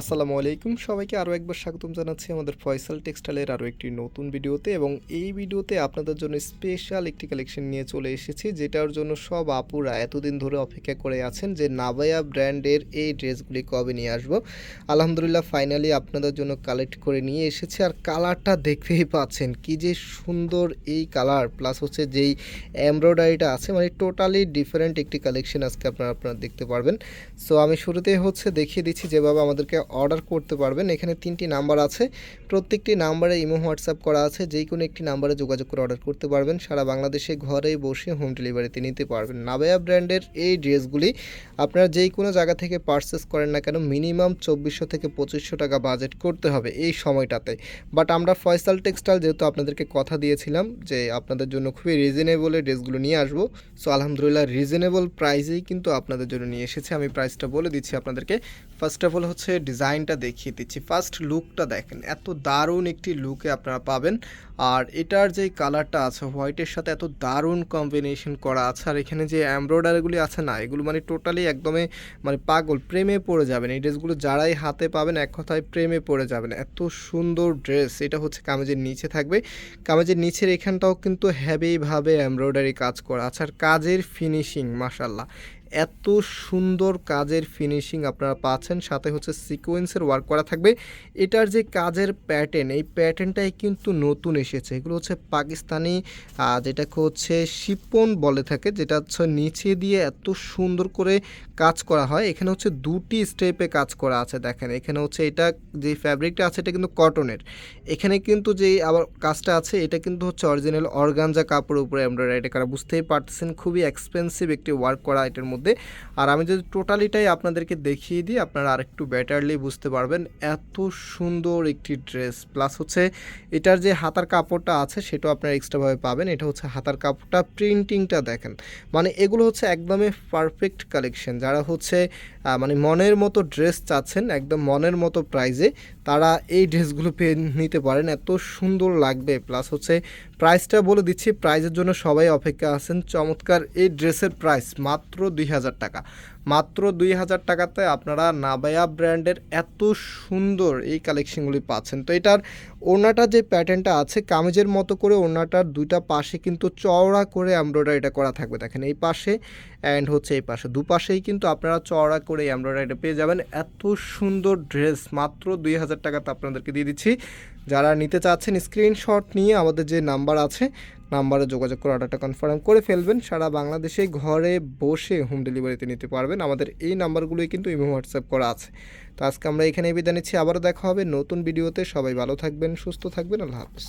আসসালামু আলাইকুম। সবাইকে আরও একবার স্বাগতম জানাচ্ছি আমাদের ফয়সাল টেক্সটাইলের আরও একটি নতুন ভিডিওতে এবং এই ভিডিওতে আপনাদের জন্য স্পেশাল একটি কালেকশন নিয়ে চলে এসেছি, যেটার জন্য সব আপুরা এতদিন ধরে অপেক্ষা করে আছেন যে নাবায়া ব্র্যান্ডের এই ড্রেসগুলি কবে নিয়ে আসব। আলহামদুলিল্লাহ ফাইনালি আপনাদের জন্য কালেক্ট করে নিয়ে এসেছি আর কালারটা দেখতেই পাচ্ছেন কি যে সুন্দর এই কালার প্লাস হচ্ছে যেই এমব্রয়ডারিটা আছে মানে টোটালি ডিফারেন্ট একটি কালেকশন আজকে আপনারা আপনারা দেখতে পারবেন। সো আমি শুরুতেই হচ্ছে দেখিয়ে দিচ্ছি যেভাবে আমাদেরকে অর্ডার করতে পারবেন। এখানে তিনটি নাম্বার আছে। প্রত্যেকটি নাম্বারে ইমো, হোয়াটসঅ্যাপ করা আছে। যেই কোনো একটি নাম্বারে যোগাযোগ করে অর্ডার করতে পারবেন। সারা বাংলাদেশে ঘরে বসে হোম ডেলিভারিতে নিতে পারবেন। নাবায়া ব্র্যান্ডের এই ড্রেসগুলি আপনারা যেই কোনো জায়গা থেকে পারচেস করেন না কেন মিনিমাম চব্বিশশো থেকে পঁচিশশো টাকা বাজেট করতে হবে এই সময়টাতে। বাট আমরা ফয়সাল টেক্সটাইল যেহেতু আপনাদেরকে কথা দিয়েছিলাম যে আপনাদের জন্য খুবই রিজনেবলে ড্রেসগুলো নিয়ে আসব। সো আলহামদুলিল্লাহ রিজনেবল প্রাইসেই কিন্তু আপনাদের জন্য নিয়ে এসেছে। আমি প্রাইসটা বলে দিচ্ছি আপনাদেরকে। ফার্স্ট অফ অল হচ্ছে ডিজাইনটা দেখিয়ে দিচ্ছি। ফার্স্ট লুকটা দেখেন, এত দারুণ একটি লুকে আপনারা পাবেন। আর এটার যে কালারটা আছে হোয়াইটের সাথে এত দারুণ কম্বিনেশন করা আছে। আর এখানে যে এমব্রয়ডারিগুলি আছে না, এগুলো মানে টোটালি একদমই মানে পাগল, প্রেমে পড়ে যাবেন। এই ড্রেসগুলো যারাই হাতে পাবেন, এক কথায় প্রেমে পড়ে যাবেন। এত সুন্দর ড্রেস এটা হচ্ছে কামেজের নিচে থাকবে। কামেজের নিচের এখানটাও কিন্তু হ্যাভিভাবে এমব্রয়ডারি কাজ করা আছে। আর কাজের ফিনিশিং মাসাল্লাহ এত সুন্দর কাজের ফিনিশিং আপনারা পাচ্ছেন, সাথে হচ্ছে সিকোয়েন্সের ওয়ার্ক করা থাকবে। এটার যে কাজের প্যাটার্ন এই প্যাটার্নটাই কিন্তু নতুন এসেছে। এগুলো হচ্ছে পাকিস্তানি যেটাকে হচ্ছে শিপন বলে থাকে, যেটা হচ্ছে নিচে দিয়ে এত সুন্দর করে কাজ করা হয়, এখানে হচ্ছে দুটি স্টেপে কাজ করা আছে, দেখেন। এখানে হচ্ছে এটা যে ফ্যাব্রিকটা আছে, এটা কিন্তু কটনের এখানে কিন্তু যে আবার কাজটা আছে, এটা কিন্তু হচ্ছে অরিজিনাল অর্গানজা কাপড়ের উপরে এমব্রয়ডারি করা। বুঝতেই পারতেছেন, খুবই এক্সপেন্সিভ একটি ওয়ার্ক করা এটার মধ্যে। আর আমি যদি টোটালিটাই আপনাদেরকে দেখিয়ে দিই, আপনারা আরেকটু বেটারলি বুঝতে পারবেন। এত সুন্দর একটি ড্রেস প্লাস হচ্ছে এটার যে হাতার কাপড়টা আছে, সেটাও আপনারা এক্সট্রাভাবে পাবেন। এটা হচ্ছে হাতার কাপড়টা প্রিন্টিংটা দেখেন। মানে এগুলো হচ্ছে একদমই পারফেক্ট কালেকশন যারা হচ্ছে মানে মনের মতো ড্রেস চাচ্ছেন, একদম মনের মতো প্রাইজে তারা এই ড্রেসগুলো পেয়ে নিতে পারেন। এত সুন্দর লাগবে। প্লাস হচ্ছে প্রাইসটা বলে দিচ্ছি প্রাইজের জন্য সবাই অপেক্ষা আছেন। চমৎকার, এই ড্রেসের প্রাইস মাত্র দুই হাজার টাকা। মাত্র দুই হাজার টাকাতে আপনারা নাবায়া ব্র্যান্ডের এত সুন্দর এই কালেকশনগুলি পাচ্ছেন। তো এটার ওড়নাটা যে প্যাটার্নটা আছে, কামিজের মতো করে ওড়নাটার দুইটা পাশে কিন্তু চওড়া করে এমব্রয়ডারিটা করা থাকবে। দেখেন এই পাশে অ্যান্ড হচ্ছে এই পাশে। দুপাশেই কিন্তু আপনারা চওড়া করে এমব্রয়ডারিটা পেয়ে যাবেন। এত সুন্দর ড্রেস মাত্র দুই হাজার টাকাতে আপনাদেরকে দিয়ে দিচ্ছি। যারা নিতে চাচ্ছেন স্ক্রিনশট নিয়ে আমাদের যে নাম্বার আছে নাম্বারে যোগাযোগ করে অর্ডারটা কনফার্ম করে ফেলবেন। সারা বাংলাদেশে ঘরে বসে হোম ডেলিভারিতে নিতে পারবেন। আমাদের এই নাম্বারগুলোই কিন্তু ইমো হোয়াটসঅ্যাপ করা আছে। তো আজকে আমরা এখানে বিদায় নিচ্ছি। আবারও দেখা হবে নতুন ভিডিওতে সবাই ভালো থাকবেন, সুস্থ থাকবেন। আল্লাহ হাফিজ।